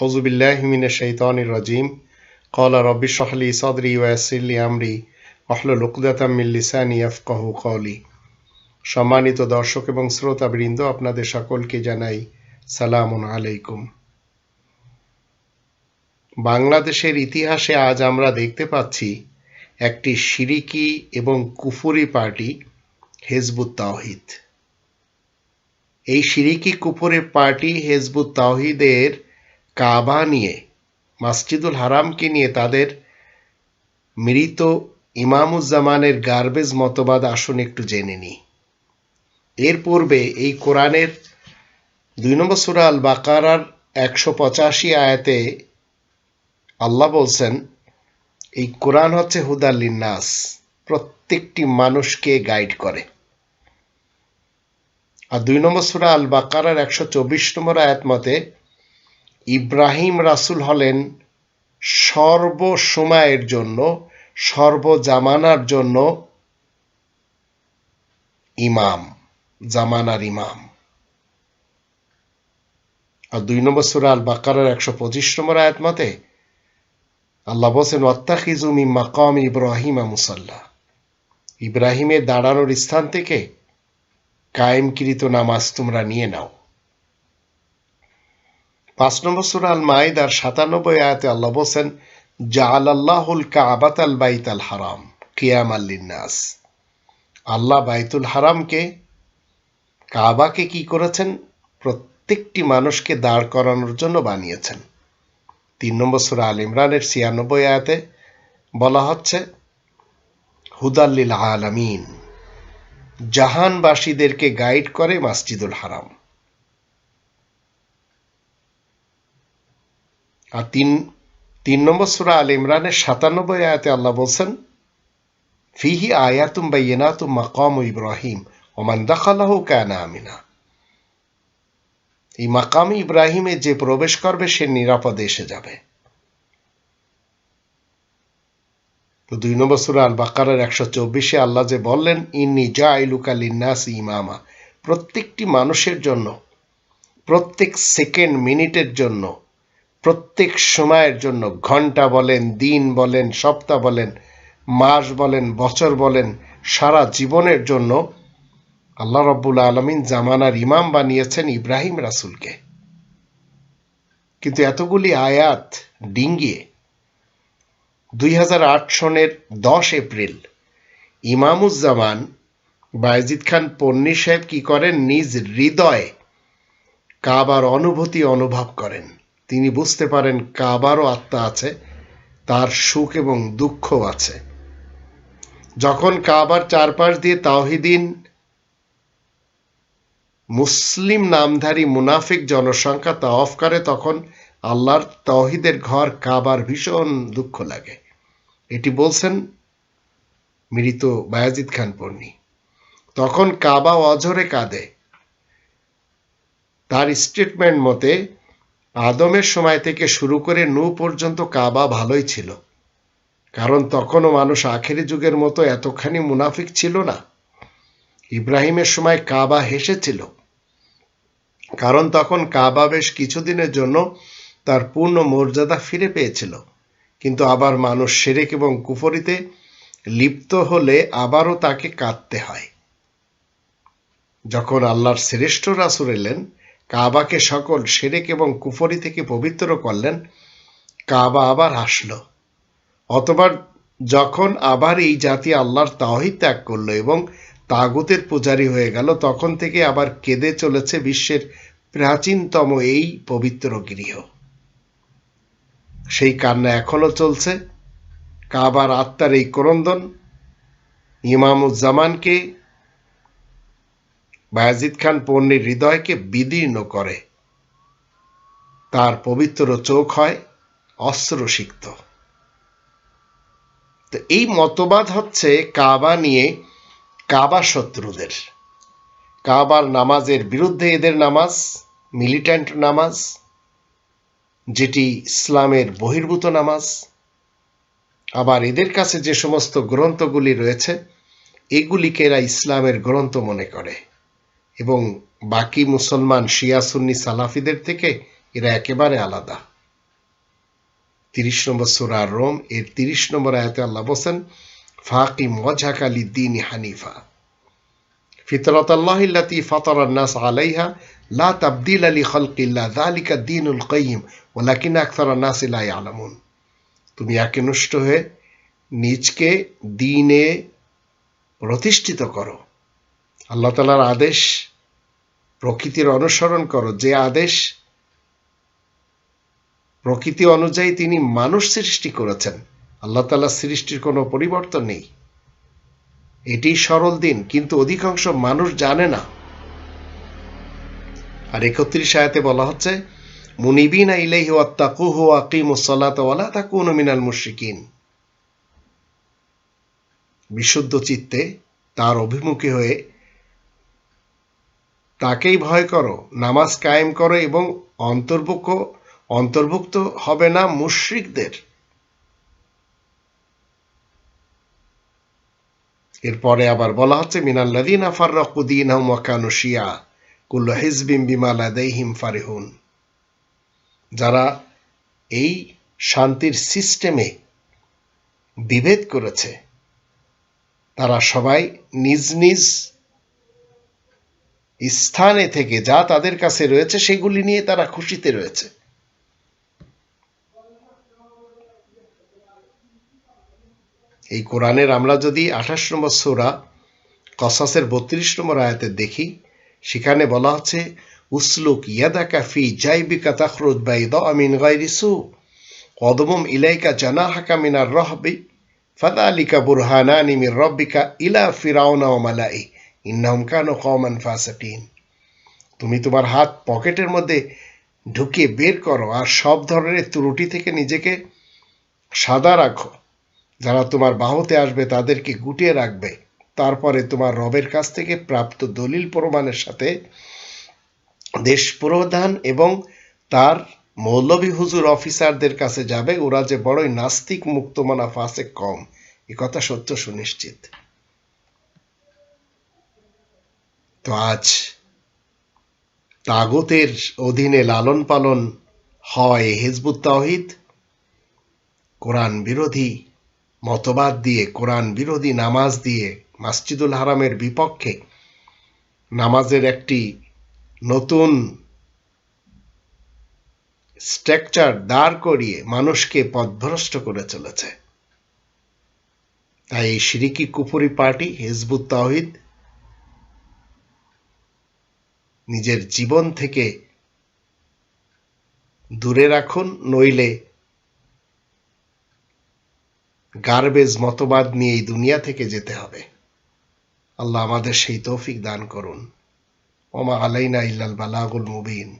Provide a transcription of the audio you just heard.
হজুবিল্লাহমিনের শৈতানির রাজিম কলা রব্বি শাহলি সদরি ওয়াসিল্লি আমরি অহলুল উকদাতামিল লিসানি আফকাহ কলি সম্মানিত দর্শক এবং শ্রোতা বৃন্দ আপনাদের সকলকে জানাই সালাম আলাইকুম। বাংলাদেশের ইতিহাসে আজ আমরা দেখতে পাচ্ছি একটি সিরিকি এবং কুফুরি পার্টি, হেজবুত তাওহিদ। এই সিরিকি কুফুরি পার্টি হেজবুত তাওহিদের কাবা নিয়ে, মাসজিদুল হারামকে নিয়ে তাদের মৃত ইমামুজ্জামানের গার্বেজ মতবাদ আসুন একটু জেনে নিই এর পূর্বে এই কোরআনের দুই নম্বর সুরা আল বাকারার একশো পঁচাশি আয়াতে আল্লাহ বলছেন, এই কোরআন হচ্ছে নাস প্রত্যেকটি মানুষকে গাইড করে। আর দুই নম্বর সুরা আল বাকারার একশো চব্বিশ নম্বর আয়াত মতে ইব্রাহিম রাসুল হলেন সর্বসময়ের জন্য, সর্বজামানার জন্য ইমাম, জামানার ইমাম। আর দুই নম্বর সুরা আল বাকারার একশো পঁচিশ নম্বর আয়াত মতে আল্লাহ বলছেন ওয়াত্তাখিজুমি মাকাম ইব্রাহিমা মুসাল্লাহ ইব্রাহিমের দাঁড়ানোর স্থান থেকে কায়েমকৃত নামাজ তোমরা নিয়ে নাও। পাঁচ নম্বর সুরা আল সাতানব্বই আয়াতে আল্লাহ বলছেন জাল আল্লাহুল কাবাত আল বাইত আল হারাম কিয়াম আল্লিনাস আল্লাহ বাইতুল হারামকে, কাবাকে কি করেছেন? প্রত্যেকটি মানুষকে দাঁড় করানোর জন্য বানিয়েছেন। তিন নম্বর সুরা আল ইমরানের ছিয়ানব্বই আয়াতে বলা হচ্ছে হুদাল্লিল আলামিন, জাহানবাসীদেরকে গাইড করে মাসজিদুল হারাম। আর তিন তিন নম্বর সুরা আল ইমরানের সাতানব্বই আয়াতে আল্লাহ বলছেন, ফিহি আয়াতুম বাইনাতুম মাকাম ইব্রাহিম ওমান দাখালাহ কানা আমিনা। এই মাকাম ইব্রাহিমে যে প্রবেশ করবে, সে নিরাপদে এসে যাবে। তো দুই নম্বর সুরা আল বাকারের একশো চব্বিশে আল্লাহ যে বললেন, ইন্নি জা ইলুকালিনাস ইমামা। প্রত্যেকটি মানুষের জন্য, প্রত্যেক সেকেন্ড মিনিটের জন্য প্রত্যেক সময়ের জন্য ঘণ্টা বলেন, দিন বলেন, সপ্তাহ বলেন, মাস বলেন, বছর বলেন, সারা জীবনের জন্য আল্লাহ রব্বুল আলমিন জামানার ইমাম বানিয়েছেন ইব্রাহিম রাসুলকে। কিন্তু এতগুলি আয়াত ডিঙ্গিয়ে দুই হাজার আট সনের দশ এপ্রিল ইমামুজ্জামান বায়জিদ খান পন্নী সাহেব কি করেন? নিজ হৃদয়ে কাবার অনুভূতি অনুভব করেন। তিনি বুঝতে পারেন কাবারও আত্মা আছে, তার সুখ এবং দুঃখ আছে। যখন কাবার চারপাশ দিয়ে তাওহিদিন মুসলিম নামধারী মুনাফিক জনসংখ্যা তাওয়াফ করে, তখন আল্লাহর তহিদের ঘর কাবার ভীষণ দুঃখ লাগে। এটি বলছেন মৃত বায়াজিদ খান পর্ণি তখন কাবা অঝরে কাঁদে। তার স্টেটমেন্ট মতে আদমের সময় থেকে শুরু করে নু পর্যন্ত কাবা ভালোই ছিল। কারণ তখনও মানুষ আখেরি যুগের মতো এতখানি মুনাফিক ছিল না। ইব্রাহিমের সময় কাবা হেসেছিল। কারণ তখন কাবা বেশ কিছুদিনের জন্য তার পূর্ণ মর্যাদা ফিরে পেয়েছিল। কিন্তু আবার মানুষ সেরেক এবং কুফরিতে লিপ্ত হলে আবারও তাকে কাঁদতে হয়। যখন আল্লাহর শ্রেষ্ঠ রাসুর এলেন কাবাকে সকল সেরেক এবং কুফরি থেকে পবিত্র করলেন, কাবা আবার হাসল। অতবার যখন আবার এই জাতি আল্লাহর তাহিদ ত্যাগ করল এবং তাগুতের পূজারী হয়ে গেল, তখন থেকে আবার কেঁদে চলেছে বিশ্বের প্রাচীনতম এই পবিত্র গৃহ। সেই কান্না এখনও চলছে। কাবার আত্মার এই ক্রন্দন ইমামুজ্জামানকে বায়াজিদ খান পণ্যের হৃদয়কে বিদীর্ণ করে। তার পবিত্র চোখ হয় অস্ত্রসিক্ত। তো এই মতবাদ হচ্ছে কাবা নিয়ে কাবা শত্রুদের। কাবার নামাজের বিরুদ্ধে এদের নামাজ, মিলিট্যান্ট নামাজ, যেটি ইসলামের বহির্ভূত নামাজ। আবার এদের কাছে যে সমস্ত গ্রন্থগুলি রয়েছে, এগুলিকে এরা ইসলামের গ্রন্থ মনে করে। এবং বাকি মুসলমান শিয়া সুন্নি সালাফিদের থেকে এরা একেবারে আলাদা। তিরিশ নম্বর সুরা রোম, এর তিরিশ নম্বর আয়াতে আল্লাহ বলছেন ফাকি মজাক আলী দিন হানিফা। ফিতরত আল্লাহ ইল্লাতি ফতর নাস আলাইহা, লা তাবদিল আলী খলকিল্লা দালিকা দিন উল কইম ওলাকিন আখতার নাস ইলাই আলামুন তুমি একনুষ্ট হয়ে নিজকে দিনে প্রতিষ্ঠিত করো। আল্লাহ তালার আদেশ, প্রকৃতির অনুসরণ করো। যে আদেশ, প্রকৃতি অনুযায়ী তিনি মানুষ সৃষ্টি করেছেন। আল্লাহ তালা সৃষ্টির কোনো পরিবর্তন নেই। এটি সরল দিন, কিন্তু অধিকাংশ মানুষ জানে না। আর একত্রিশ আয়াতে বলা হচ্ছে, মুনিবিনা ইলাইহি ওয়াত্তাকুহু আকিমুস সালাতা ওয়ালা তাকুনু মিনাল মুশরিকিন। বিশুদ্ধ চিত্তে তার অভিমুখী হয়ে তাকেই ভয় করো, নামাজ কায়েম করো এবং অন্তর্ভুক্ত অন্তর্ভুক্ত হবে না মুশ্রিকদের। এরপরে আবার বলা হচ্ছে মিনাল্লাদিন কুল্লু হিজবিম বিমা লাদাইহিম ফারিহুন। যারা এই শান্তির সিস্টেমে বিভেদ করেছে, তারা সবাই নিজ নিজ স্থানে থেকে যা তাদের কাছে রয়েছে, সেগুলি নিয়ে তারা খুশিতে রয়েছে। এই কোরআনের আমরা যদি আঠাশ নম্বর সোরা, কসাসের বত্রিশ নম্বর আয়াতে দেখি, সেখানে বলা হচ্ছে, উসলুক ইয়াদাকা ফি জাইবিকা তাখরুজ বাইদ আমিন গাইরিসু কদমম ইলাইকা জানাহাকা মিনার রহবি ফাদালিকা বুরহানানি মির রব্বিকা ইলা ফিরাউনা ও মালাই ইন্নাহুম কানু কওমান ফাসিকিন। তুমি তোমার হাত পকেটের মধ্যে ঢুকিয়ে বের করো আর সব ধরনের ত্রুটি থেকে নিজেকে সাদা রাখো। যারা তোমার বাহুতে আসবে তাদেরকে গুটিয়ে রাখবে। তারপরে তোমার রবের কাছ থেকে প্রাপ্ত দলিল প্রমাণের সাথে দেশ প্রধান এবং তার মৌলভী হুজুর অফিসারদের কাছে যাবে। ওরা যে বড়ই নাস্তিক, মুক্তমানা ফাঁসে কম। এ কথা সত্য সুনিশ্চিত। তো আজ তাগতের অধীনে লালন পালন হয় হেজবুত তাহিদ কোরআন বিরোধী মতবাদ দিয়ে, কোরআন বিরোধী নামাজ দিয়ে মাসজিদুল হারামের বিপক্ষে নামাজের একটি নতুন স্ট্রাকচার দাঁড় করিয়ে মানুষকে পথভ্রষ্ট করে চলেছে। তাই এই সিরিকি কুপুরি পার্টি হিজবুত তাহিদ নিজের জীবন থেকে দূরে রাখুন, নইলে গার্বেজ মতবাদ নিয়ে এই দুনিয়া থেকে যেতে হবে। আল্লাহ আমাদের সেই তৌফিক দান করুন। ওমা আলাইনা ইল্লাল বালাগুল মুবিন।